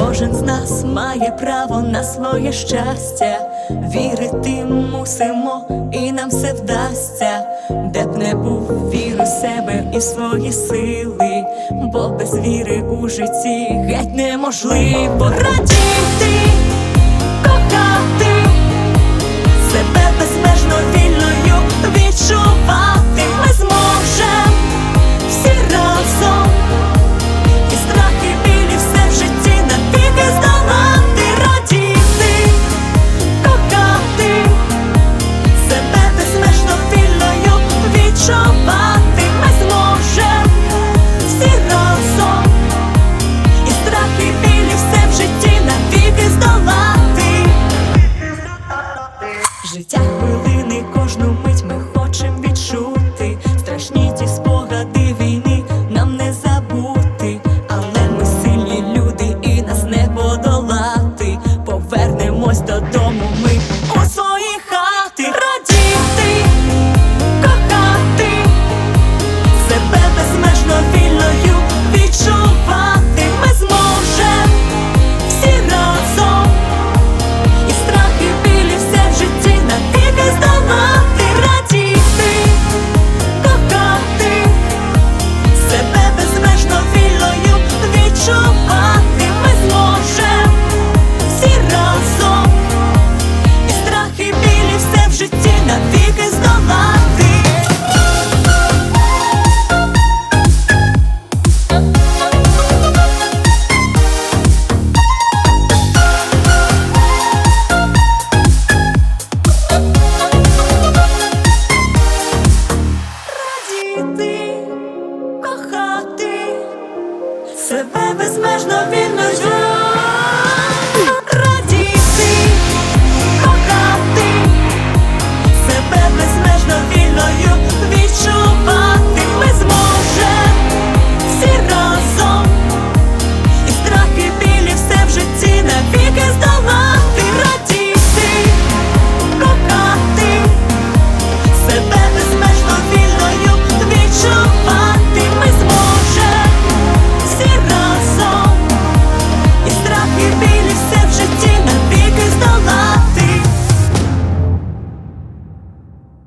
Кожен з нас має право на своє щастя, вірити мусимо, і нам все вдасться, де б не був вір у себе і свої сили, бо без віри у житті геть неможливо. Раді! життя. тебе безмежно.